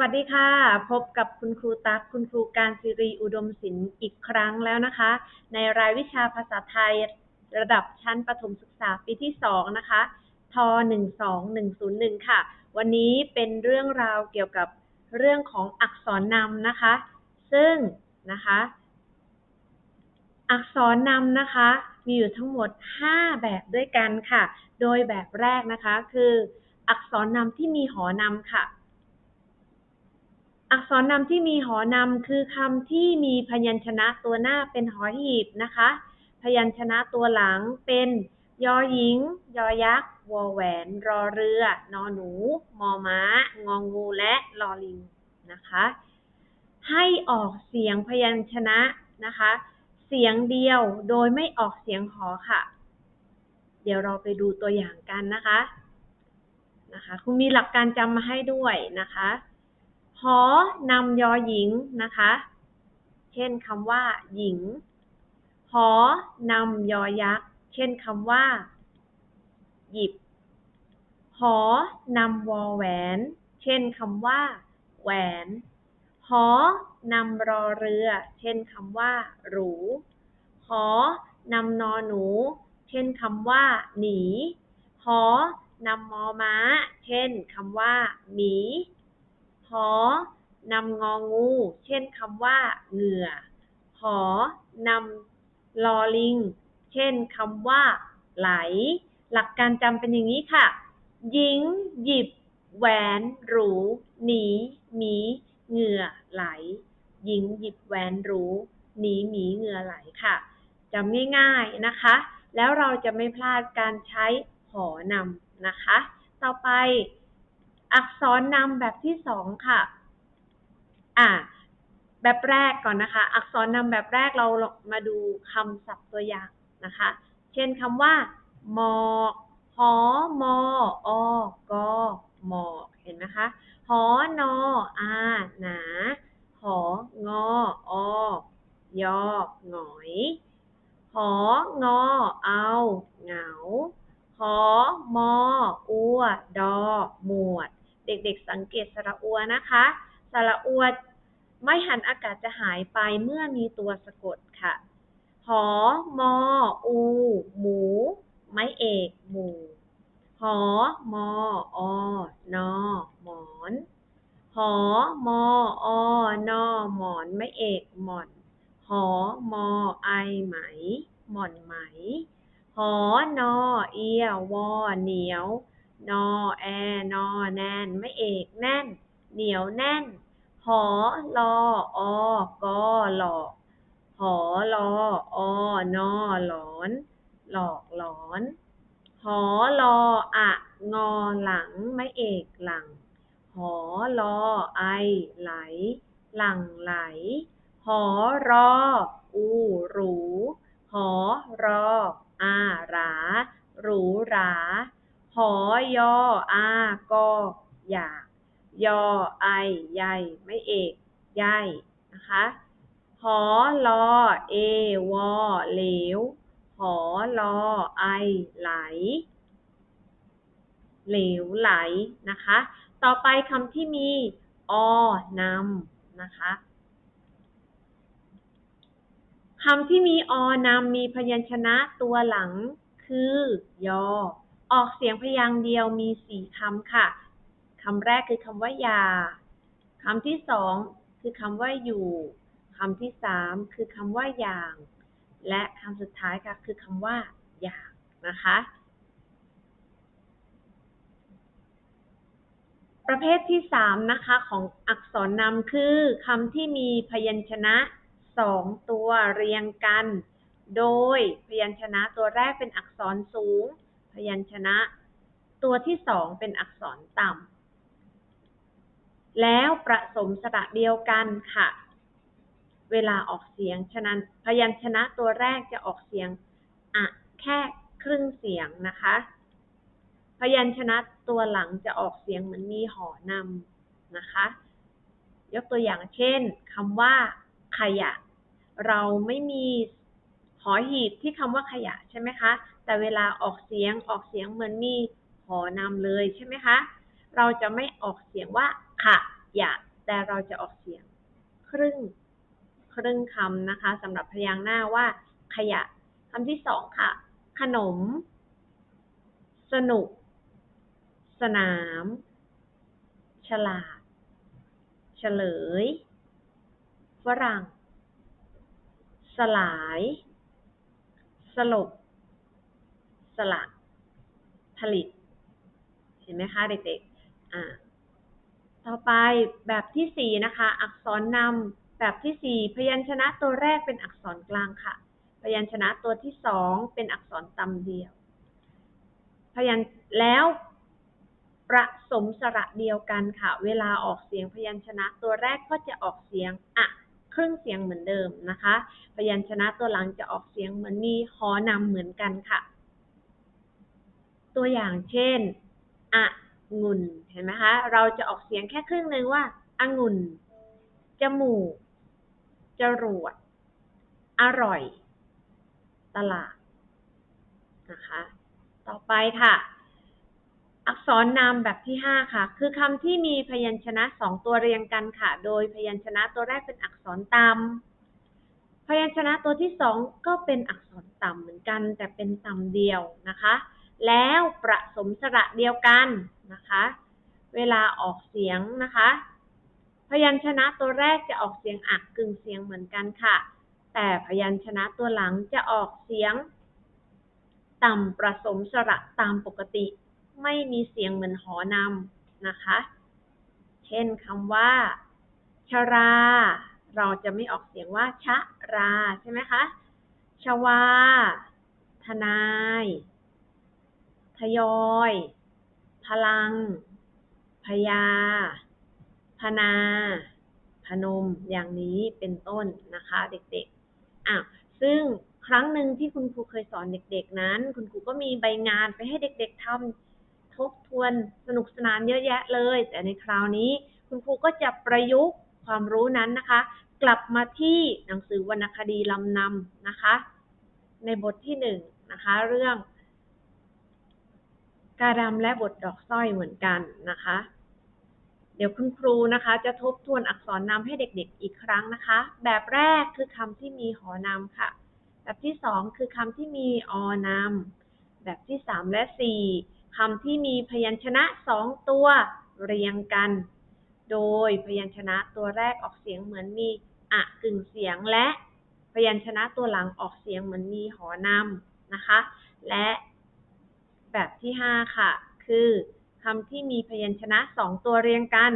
วัสดีค่ะ พบกับคุณครูตั๊กคุณครูการศิรีอุดมศิลป์อีกครั้งแล้วนะคะ ในรายวิชาภาษาไทยระดับชั้นประถมศึกษาปีที่สองนะคะทหนึ่งสองหนึ่งศูนย์หนึ่งค่ะ วันนี้เป็นเรื่องราวเกี่ยวกับเรื่องของอักษรนำนะคะ ซึ่งนะคะ อักษรนำนะคะ มีอยู่ทั้งหมด 5 แบบด้วยกันค่ะ โดยแบบแรกนะคะคือ อักษรนำที่มีหอนำค่ะ อักษรนำที่มีหอนำคือคำที่มีพยัญชนะตัวหน้าเป็นหอหีบนะคะ พยัญชนะตัวหลังเป็นยอหญิง ยอยักษ์วอแหวนรอเรือ นอหนู มอม้า งองูและลอลิงนะคะ ให้ออกเสียงพยัญชนะนะคะ เสียงเดียวโดยไม่ออกเสียงหอค่ะ เดี๋ยวเราไปดูตัวอย่างกันนะคะนะคะคุณมีหลักการจำมาให้ด้วยนะคะ หอนำยอหญิงนะคะ เช่นคำว่า หญิง หอนำยอยักษ์ เช่นคำว่า หยิบ หอนำวอแหวน เช่นคำว่า แหวน หอนำรอเรือ เช่นคำว่า หรู หอนำนอหนู เช่นคำว่า หนี หอนำมอม้า เช่นคำว่า หมี อนำงองู เช่นคำว่า เหงื่อ หอนำลอลิง เช่นคำว่า ไหล หลักการจำเป็นอย่างนี้ค่ะ หญิง หยิบ แหวน หรู หนี หมี เหงื่อ ไหล หญิง หยิบแหวนหรู หนี หมี เหงื่อ ไหลค่ะจำง่ายๆนะคะ แล้วเราจะไม่พลาดการใช้หอนำนะคะ ต่อไป อักษรนำแบบที่สองค่ะ อ่า แบบแรกก่อนนะคะ อักษรนำแบบแรกเรามาดูคำศัพท์ตัวอย่างนะคะ เช่นคำว่าหมอกหอมออกอหมอกเห็นไหมคะ หอนออาหนา หองออยอหงอย หองอเอาเหงา หอมออัวดอหมวด เด็กๆสังเกตสระอัวนะคะสระอัวไม่หันอากาศจะหายไปเมื่อมีตัวสะกดค่ะ หอ มอ อู หมู ไม้เอก หมู หอ มออนอหมอน หอมออนอหมอน ไม้เอก หมอน หอ มอ ไอ ไหม หมอนไหม หอนอเอียวอเหนียว นอแอนอแนนไม่เอกแน่น เหนียวแน่น หอลออกอหลอกหอลออนอหลอน หลอกหลอนหอลออะงอหลังไม่เอกหลัง หอลอไอไหล หลังไหล หอรออูหรู หอรออาหราหรูหรา หอยออากออยากยอไอใหญ่ไม่เอกใหญ่นะคะหอลอเอวอเหลวหอลอไอไหล เหลวไหลนะคะ ต่อไปคำที่มีอนำนะคะคำที่มีอนำมีพยัญชนะตัวหลังคือยอ ออกเสียงพยางค์เดียวมีสี่คำค่ะ คำแรกคือคำว่ายา คำที่สองคือคำว่าอยู่ คำที่สามคือคำว่าอย่าง และคำสุดท้ายค่ะคือคำว่าอย่างนะคะ ประเภทที่สามนะคะของอักษรนำคือคำที่มีพยัญชนะสองตัวเรียงกัน โดยพยัญชนะตัวแรกเป็นอักษรสูง พยัญชนะ ตัวที่สองเป็นอักษรต่ำแล้วประสมสระเดียวกันค่ะ เวลาออกเสียงฉะนั้นพยัญชนะตัวแรกจะออกเสียงอะแค่ครึ่งเสียงนะคะ พยัญชนะตัวหลังจะออกเสียงเหมือนมีหอนำนะคะ ยกตัวอย่างเช่นคำว่า ขยะ เราไม่มีหอหีบที่คำว่าขยะใช่ไหมคะ แต่เวลาออกเสียงออกเสียงเหมือนมีหอนำเลยใช่ไหมคะ เราจะไม่ออกเสียงว่าขะยะ แต่เราจะออกเสียง ครึ่ง ครึ่งคำนะคะสำหรับพยางค์หน้าว่า ขยะคำที่สองค่ะ ขนม สนุก สนาม ฉลาด เฉลย ฝรั่ง สลาย สลบ ละผลิต เห็นไหมคะเด็กๆอ่าต่อไปแบบที่สี่นะคะ อักษรนำแบบที่สี่พยัญชนะตัวแรกเป็นอักษรกลางค่ะ พยัญชนะตัวที่สองเป็นอักษรตำเดียว พยัญแล้วประสมสระเดียวกันค่ะ เวลาออกเสียงพยัญชนะตัวแรกก็จะออกเสียงอะครึ่งเสียงเหมือนเดิมนะคะ พยัญชนะตัวหลังจะออกเสียงเหมือนมีหอนำเหมือนกันค่ะ ตัวอย่างเช่นอะงุ่นเห็นไหมคะ เราจะออกเสียงแค่ครึ่งหนึ่งว่าองุ่น จมูก จรวด อร่อย ตลาด นะคะ ต่อไปค่ะ อักษรนามแบบที่ห้าค่ะ คือคำที่มีพยัญชนะสองตัวเรียงกันค่ะ โดยพยัญชนะตัวแรกเป็นอักษรต่ำพยัญชนะตัวที่สองก็เป็นอักษรต่ำเหมือนกัน แต่เป็นต่ำเดียวนะคะ แล้วประสมสระเดียวกันนะคะ เวลาออกเสียงนะคะ พยัญชนะตัวแรกจะออกเสียงอักกึ่งเสียงเหมือนกันค่ะ แต่พยัญชนะตัวหลังจะออกเสียง ต่ำประสมสระตามปกติ ไม่มีเสียงเหมือนหอนำนะคะ เช่นคำว่า ชรา เราจะไม่ออกเสียงว่าชะราใช่ไหมคะชวา ทนาย ยอย พลัง พยา พนา พนม อย่างนี้เป็นต้นนะคะ เด็กๆอ้าวซึ่งครั้งหนึ่งที่คุณครูเคยสอนเด็กๆนั้น คุณครูก็มีใบงานไปให้เด็กๆทำทบทวนสนุกสนานเยอะแยะเลย แต่ในคราวนี้คุณครูก็จะประยุกต์ความรู้นั้นนะคะ กลับมาที่หนังสือวรรณคดีลำนำนะคะ ในบทที่หนึ่งนะคะ เรื่อง กาดำและบทดอกสร้อยเหมือนกันนะคะ เดี๋ยวคุณครูนะคะจะทบทวนอักษรนำให้เด็กๆอีกครั้งนะคะ แบบแรกคือคำที่มีหอนำค่ะ แบบที่สองคือคำที่มีอนำแบบที่สามและสี่คำที่มีพยัญชนะสองตัวเรียงกัน โดยพยัญชนะตัวแรกออกเสียงเหมือนมีอะกึ่งเสียงและพยัญชนะตัวหลังออกเสียงเหมือนมีหอนำนะคะ และ แบบที่ห้าค่ะ คือคำที่มีพยัญชนะสองตัวเรียงกัน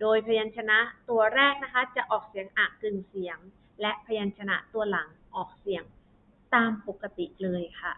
โดยพยัญชนะตัวแรกนะคะ จะออกเสียงอะกึ่งเสียง และพยัญชนะตัวหลังออกเสียงตามปกติเลยค่ะ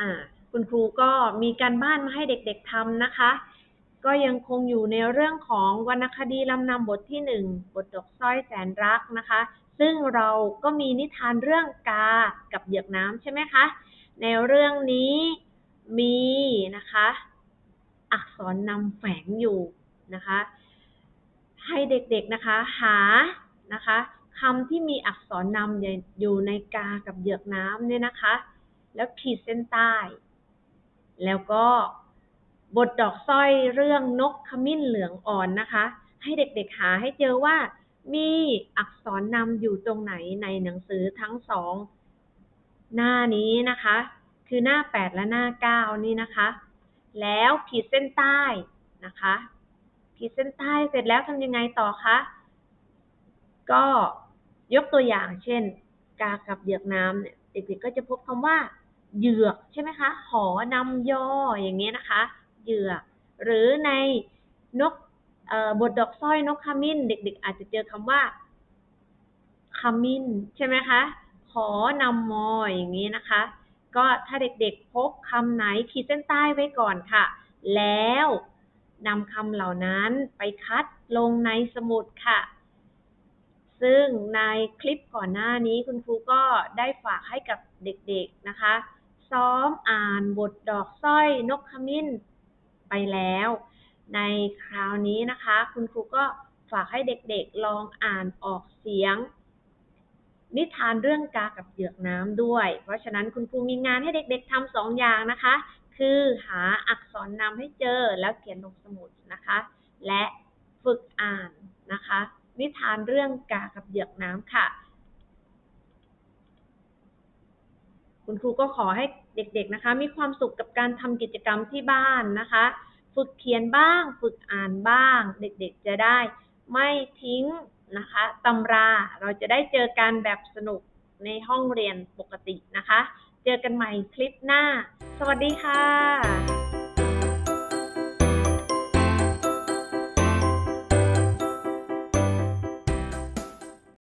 อ่า คุณครูก็มีการบ้านมาให้เด็กๆทำนะคะ ก็ยังคงอยู่ในเรื่องของวรรณคดีลำนำบทที่หนึ่งบทดอกสร้อยแสนรักนะคะ ซึ่งเราก็มีนิทานเรื่องกา กับเหยือกน้ำใช่ไหมคะ ในเรื่องนี้มีนะคะ อักษรนำแฝงอยู่นะคะ ให้เด็กๆนะคะหานะคะคำที่มีอักษรนำอยู่ในกากับเหยือกน้ำเนี่ยนะคะ แล้วขีดเส้นใต้ แล้วก็บทดอกสร้อยเรื่องนกขมิ้นเหลืองอ่อนนะคะ ให้เด็กๆหาให้เจอว่ามีอักษรนำอยู่ตรงไหนในหนังสือทั้งสอง หน้านี้นะคะ คือหน้าแปดและหน้าเก้านี่นะคะ แล้วขีดเส้นใต้นะคะ ขีดเส้นใต้เสร็จแล้วทำยังไงต่อคะก็ยกตัวอย่างเช่น กากับเหยือกน้ำเนี่ยเด็กๆก็จะพบคำว่าเหยือกใช่ไหมคะหอนำยออย่างเงี้ยนะคะ เหยือก หรือในนกบทดอกสร้อยนกขมิ้น เด็ก ๆ อาจจะเจอคำว่าขมิ้นใช่ไหมคะ ขอนำมออย่างนี้นะคะ ก็ถ้าเด็กๆพบคำไหนขีดเส้นใต้ไว้ก่อนค่ะ แล้วนำคำเหล่านั้นไปคัดลงในสมุดค่ะ ซึ่งในคลิปก่อนหน้านี้คุณครูก็ได้ฝากให้กับเด็กๆนะคะ ซ้อมอ่านบทดอกสร้อยนกขมิ้นไปแล้ว ในคราวนี้นะคะ คุณครูก็ฝากให้เด็กๆลองอ่านออกเสียง นิทานเรื่องกากับเหยือกน้ำด้วย เพราะฉะนั้นคุณครูมีงานให้เด็กๆทำสองอย่างนะคะ คือหาอักษรนำให้เจอแล้วเขียนลงสมุดนะคะ และฝึกอ่านนะคะ นิทานเรื่องกากับเหยือกน้ำค่ะ คุณครูก็ขอให้เด็กๆนะคะ มีความสุขกับการทำกิจกรรมที่บ้านนะคะ ฝึกเขียนบ้าง ฝึกอ่านบ้าง เด็กๆจะได้ไม่ทิ้ง นะคะตำราเราจะได้เจอกันแบบสนุกในห้องเรียนปกตินะคะ เจอกันใหม่คลิปหน้า สวัสดีค่ะ